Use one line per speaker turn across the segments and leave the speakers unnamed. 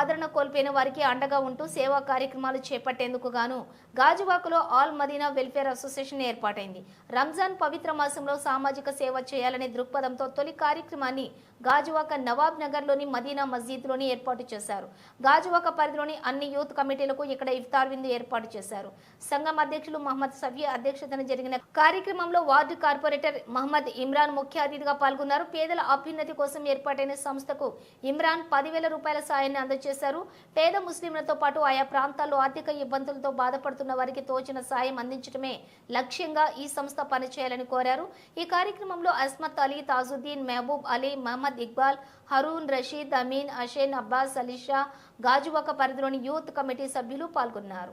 ఆదరణ కోల్పోయిన వారికి అండగా ఉంటూ సేవా కార్యక్రమాలు చేపట్టేందుకు గాను గాజువాకలో ఆల్ మదీనా వెల్ఫేర్ అసోసియేషన్ ఏర్పాటైంది. రంజాన్ పవిత్ర మాసంలో సామాజిక సేవ చేయాలనే దృక్పథంతో తొలి కార్యక్రమాన్ని గాజువాక నవాబ్ నగర్లోని మదీనా మస్జిద్లోని ఏర్పాటు చేశారు. గాజువాక పరిధిలోని అన్ని యూత్ కమిటీలకు ఇక్కడ ఇఫ్తార్ విందు ఏర్పాటు చేశారు. సంఘం అధ్యక్షులు మహమ్మద్ సఫీ అధ్యక్షతన జరిగిన కార్యక్రమంలో వార్డు కార్పొరేటర్ మహమ్మద్ ఇమ్రాన్ ముఖ్య అతిథిగా పాల్గొన్నారు. పేదల అభ్యున్నతి కోసం ఏర్పాటైన సంస్థకు ఇమ్రాన్ పదివేల రూపాయల సాయాన్ని అందజేశారు. పేద ముస్లింలతో పాటు ఆయా ప్రాంతాల్లో ఆర్థిక ఇబ్బందులతో బాధపడుతున్న వారికి తోచిన సాయం అందించడమే లక్ష్యంగా ఈ సంస్థ పనిచేయాలని కోరారు. ఈ కార్యక్రమంలో అస్మత్ అలీ తాజుద్దీన్ మహబూబ్ అలీ మహమ్మద్ ఇక్బాల్ హరూన్ రషీద్ అమీన్ అషేన్ అబ్బాస్ అలీషా గాజువాక పరిధిలోని యూత్ కమిటీ సభ్యులు పాల్గొన్నారు.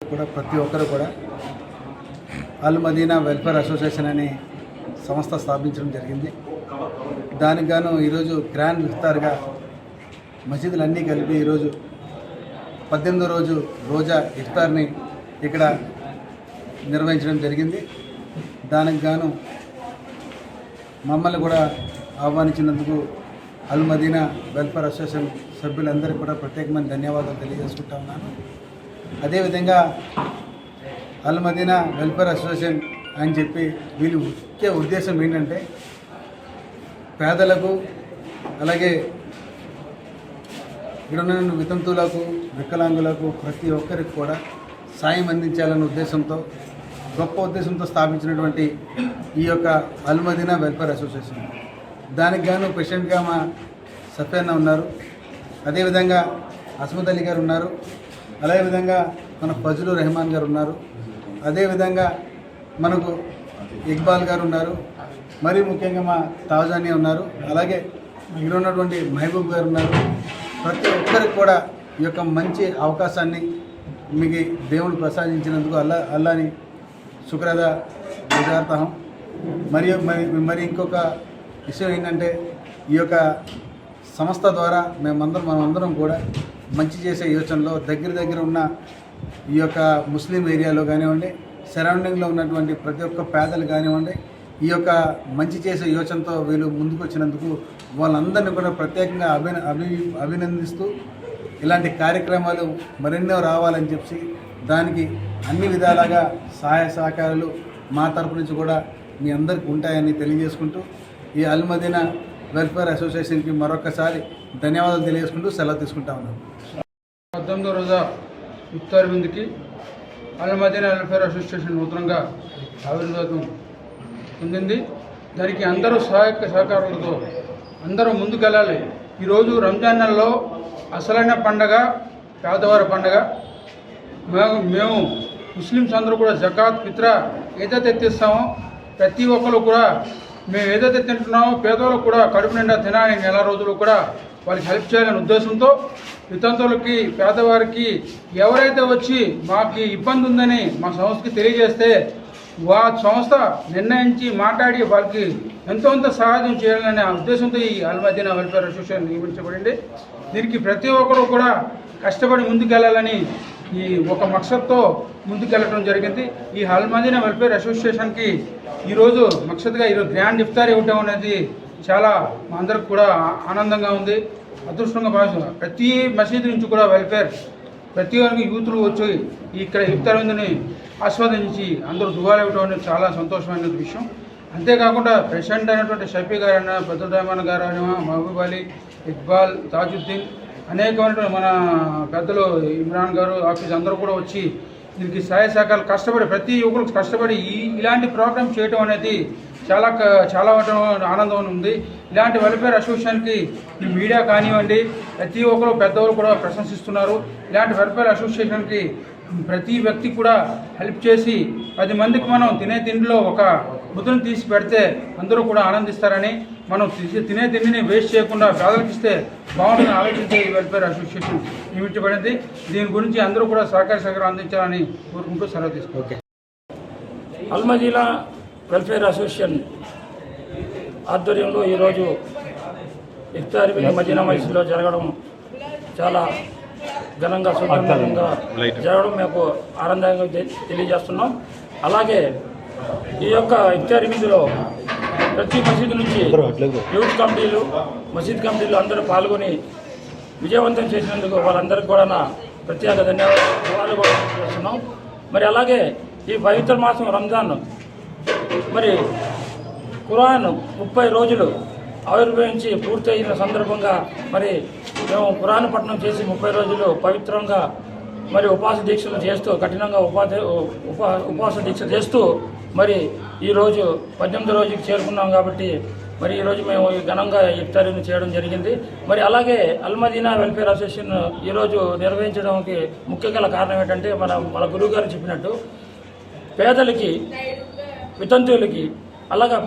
కూడా ప్రతి ఒక్కరు కూడా అల్ మదీనా వెల్ఫేర్ అసోసియేషన్ అనే సంస్థ స్థాపించడం జరిగింది. దానికి గాను ఈరోజు గ్రాండ్ ఇఫ్తార్గా మసీదులన్నీ కలిపి ఈరోజు పద్దెనిమిదో రోజు రోజా ఇఫ్తార్ని ఇక్కడ నిర్వహించడం జరిగింది. దానికి గాను మమ్మల్ని కూడా ఆహ్వానించినందుకు అల్ మదీనా వెల్ఫేర్ అసోసియేషన్ సభ్యులందరికీ కూడా ప్రత్యేకమైన ధన్యవాదాలు తెలియజేసుకుంటా ఉన్నాను. అదేవిధంగా అల్ మదీనా వెల్ఫేర్ అసోసియేషన్ అని చెప్పి వీళ్ళు ముఖ్య ఉద్దేశం ఏంటంటే పేదలకు అలాగే ఇక్కడ వితంతువులకు వికలాంగులకు ప్రతి ఒక్కరికి కూడా సాయం అందించాలన్న ఉద్దేశంతో గొప్ప ఉద్దేశంతో స్థాపించినటువంటి ఈ యొక్క అల్మదీనా వెల్ఫేర్ అసోసియేషన్. దానికి గాను ప్రెసిడెంట్గా మా సత్యన్న ఉన్నారు. అదేవిధంగా అస్మద్ అలీ గారు ఉన్నారు. అదేవిధంగా మన ఫజలు రెహమాన్ గారు ఉన్నారు. అదేవిధంగా మనకు ఇక్బాల్ గారు ఉన్నారు. మరీ ముఖ్యంగా మా తాజాని ఉన్నారు. అలాగే ఇక్కడ ఉన్నటువంటి మహబూబ్ గారు ఉన్నారు. ప్రతి ఒక్కరికి కూడా ఈ యొక్క మంచి అవకాశాన్ని మీకు దేవుడు ప్రసాదించినందుకు అల్లా అల్లాని శుక్రద గుజార్తాం మరియు మరి మరి ఇంకొక విషయం ఏంటంటే ఈ యొక్క సంస్థ ద్వారా మేమందరం మనమందరం కూడా మంచి చేసే యోచనలో దగ్గర దగ్గర ఉన్న ఈ యొక్క ముస్లిం ఏరియాలో కానివ్వండి సరౌండింగ్లో ఉన్నటువంటి ప్రతి ఒక్క పేదలు కానివ్వండి ఈ యొక్క మంచి చేసే యోచనతో వీళ్ళు ముందుకు వచ్చినందుకు వాళ్ళందరినీ కూడా ప్రత్యేకంగా అభి అభి అభినందిస్తూ ఇలాంటి కార్యక్రమాలు మరెన్నో రావాలని చెప్పి దానికి అన్ని విధాలుగా సహాయ సహకారాలు మా తరపు నుంచి కూడా మీ అందరికి ఉంటాయని తెలియజేసుకుంటూ ఈ అల్మదీనా వెల్ఫేర్ అసోసియేషన్కి మరొకసారి ధన్యవాదాలు తెలియజేసుకుంటూ సెలవు తీసుకుంటా ఉన్నాను
పద్దెనిమిదో రోజా ఇఫ్తార్ విందుకి అల్మదీనా వెల్ఫేర్ అసోసియేషన్ నూతనంగా ఆవిర్భావం పొందింది. దానికి అందరూ సహాయక సహకారాలతో అందరూ ముందుకెళ్ళాలి. ఈరోజు రంజాన్ నెలలో అసలైన పండగ పేదవారి పండగ. మేము మేము ముస్లిమ్స్ అందరూ కూడా జకాత్ ఫిత్ర ఏదైతే తెస్తామో ప్రతి ఒక్కరు కూడా మేము ఏదైతే తింటున్నామో పేదవాళ్ళు కూడా కడుపు నిండా తినాలని నెల రోజులు కూడా వాళ్ళకి హెల్ప్ చేయాలనే ఉద్దేశంతో వితంతువులకి పేదవారికి ఎవరైతే వచ్చి మాకు ఇబ్బంది ఉందని మా సంస్థకి తెలియజేస్తే వా సంస్థ నిర్ణయించి మాట్లాడి వాళ్ళకి ఎంతో కొంత సహాయం చేయాలనే ఉద్దేశంతో ఈ అల్మదీనా వెల్ఫేర్ అసోసియేషన్ నియమించబడింది. దీనికి ప్రతి ఒక్కరూ కూడా కష్టపడి ముందుకెళ్ళాలని ఈ ఒక మక్సద్తో ముందుకెళ్ళడం జరిగింది. ఈ అల్మదీనా వెల్ఫేర్ అసోసియేషన్కి ఈరోజు మక్సద్గా ఈరోజు గ్రాండ్ ఇఫ్తార్ ఇవ్వటం అనేది చాలా మా అందరికి కూడా ఆనందంగా ఉంది. అదృష్టంగా భావిస్తున్నాం. ప్రతి మసీదు నుంచి కూడా వెల్ఫేర్ ప్రతి ఒక్కరికి యూత్లు వచ్చి ఇక్కడ ఇఫ్తార్ విందుని ఆస్వాదించి అందరూ దువాలు ఇవ్వడం అనేది చాలా సంతోషమైన విషయం. అంతేకాకుండా ప్రెసిడెంట్ అయినటువంటి షఫీ గారైనా అయినా పెద్దల గారైనా గారు అయినా మహబూబ్ అలీ ఇక్బాల్ తాజుద్దీన్ అనేకమైనటువంటి మన పెద్దలు ఇమ్రాన్ గారు ఆఫీస్ అందరూ కూడా వచ్చి దీనికి సహాయ సహకారాలు కష్టపడి ప్రతి యువకులకు కష్టపడి ఈ ఇలాంటి ప్రోగ్రామ్ చేయటం అనేది చాలా చాలా ఆనందం ఉంది. ఇలాంటి వెల్ఫేర్ అసోసియేషన్కి ఈ మీడియా కానివ్వండి ప్రతి ఒక్కరు పెద్దవాళ్ళు కూడా ప్రశంసిస్తున్నారు. ఇలాంటి వెల్ఫేర్ అసోసియేషన్కి ప్రతి వ్యక్తి కూడా హెల్ప్ చేసి పది మందికి మనం తినే తిండిలో ఒక ముద్రను తీసి పెడితే అందరూ కూడా ఆనందిస్తారని మనం తినే తిండిని వేస్ట్ చేయకుండా పేదలకు ఇస్తే బాగుంటుందని ఆలోచించే ఈ వెల్ఫేర్ అసోసియేషన్ నియమించబడింది దీని గురించి అందరూ కూడా సహకార సహకారం అందించాలని కోరుకుంటూ సెలవు తీసుకుంటాం
అల్మదీనా వెల్ఫేర్ అసోసియేషన్ ఆధ్వర్యంలో ఈరోజు ఇఫ్తార్ విందు మదీనా జరగడం చాలా ఘనంగా సుందరంగా జరగడం మేము ఆనందంగా తెలియజేస్తున్నాం. అలాగే ఈ యొక్క ఇఫ్తార్ విందులో ప్రతి మసీదు నుంచి యూత్ కమిటీలు మసీద్ కమిటీలు అందరూ పాల్గొని విజయవంతం చేసినందుకు వాళ్ళందరికీ కూడా నా ప్రత్యేక ధన్యవాదాలు. కూడా చేస్తున్నాం. మరి అలాగే ఈ పవిత్ర మాసం రంజాన్ మరి ఖురాన్ ముప్పై రోజులు ఆవిర్భవించి పూర్తయిన సందర్భంగా మరి మేము పురాణపట్నం పట్టణం చేసి ముప్పై రోజులు పవిత్రంగా మరి ఉపవాస దీక్షలు చేస్తూ కఠినంగా ఉపాధి ఉపా ఉపవాస దీక్ష చేస్తూ మరి ఈరోజు పద్దెనిమిది రోజుకి చేరుకున్నాం కాబట్టి మరి ఈరోజు మేము ఘనంగా ఇఫ్తారీని చేయడం జరిగింది. మరి అలాగే అల్మదీనా వెల్ఫేర్ అసోసియేషన్ ఈరోజు నిర్వహించడానికి ముఖ్య గల కారణం ఏంటంటే మన మన గురువు గారు చెప్పినట్టు పేదలకి వితంతువులకి అలాగా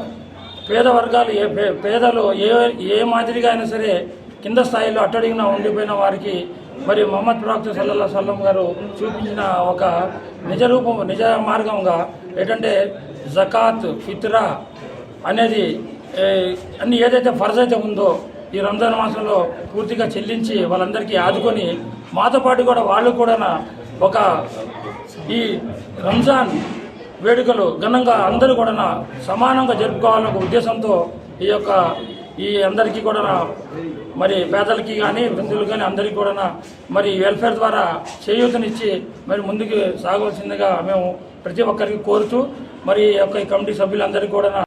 పేద వర్గాలు ఏ పే- పేదలు ఏ ఏ మాదిరిగా అయినా సరే కింద స్థాయిలో అట్టడిగిన ఉండిపోయిన వారికి మరి మొహమ్మద్ ప్రవక్త సల్లల్లా సల్లం గారు చూపించిన ఒక నిజ రూపం నిజ మార్గంగా ఏంటంటే జకాత్ ఫిత్రా అనేది అన్ని ఏదైతే ఫర్జ్ అయితే ఉందో ఈ రంజాన్ మాసంలో పూర్తిగా చెల్లించి వాళ్ళందరికీ ఆదుకొని మాతో పాటు కూడా వాళ్ళు కూడా ఒక ఈ రంజాన్ వేడుకలు ఘనంగా అందరూ కూడా సమానంగా జరుపుకోవాలనే ఒక ఉద్దేశంతో ఈ యొక్క ఈ అందరికీ కూడా మరి పేదలకి కానీ వృద్ధులు కానీ అందరికీ కూడా మరి వెల్ఫేర్ ద్వారా చేయూతనిచ్చి మరి ముందుకు సాగవలసిందిగా మేము ప్రతి ఒక్కరికి కోరుతూ మరి ఈ యొక్క ఈ కమిటీ సభ్యులందరికీ కూడా